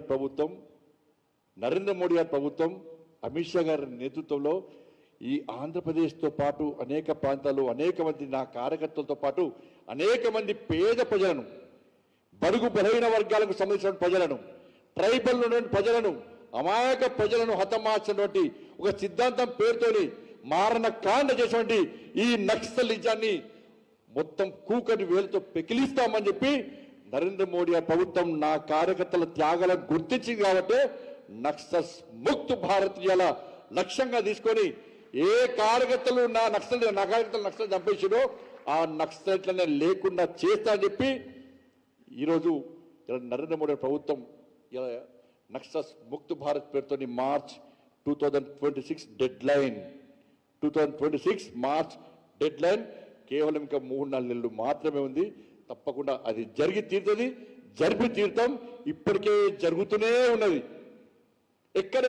ప్రభుత్వం నరేంద్ర మోడీ గారి ప్రభుత్వం అమిత్ షా గారి నేతృత్వంలో ఈ ఆంధ్రప్రదేశ్తో పాటు అనేక ప్రాంతాలు అనేక మంది నా కార్యకర్తలతో పాటు అనేక మంది పేద ప్రజలను బరుగు బలహీన వర్గాలకు సంబంధించిన ప్రజలను ట్రైబల్ ఉన్నటువంటి ప్రజలను అమాయక ప్రజలను హతమార్చినటువంటి ఒక సిద్ధాంతం పేరుతోని మారణ కాండ చేసినటువంటి ఈ నక్సలిజాన్ని మొత్తం కూకటి వేలుతో పెకిలిస్తామని చెప్పి నరేంద్ర మోడీ ప్రభుత్వం నా కార్యకర్తల త్యాగాలను గుర్తించింది కాబట్టి నక్సస్ ముక్త్ భారత్ ఇవాళ లక్ష్యంగా తీసుకొని ఏ కార్యకర్తలు నా నక్సల్ నా కార్యకర్తలు నక్సల్ చంపేసాడో ఆ నక్సలైట్లనే లేకుండా చేస్తా అని చెప్పి ఈరోజు నరేంద్ర మోడీ ప్రభుత్వం ఇలా నక్సస్ ముక్త్ భారత్ పేరుతోని March two thousand twenty six deadline two thousand twenty six March deadline కేవలం ఇంకా మూడు నాలుగు నెలలు మాత్రమే ఉంది. తప్పకుండా అది జరిగి తీరుతుంది. జరిపి తీరుతాం. ఇప్పటికే జరుగుతూనే ఉన్నది. ఎక్కడ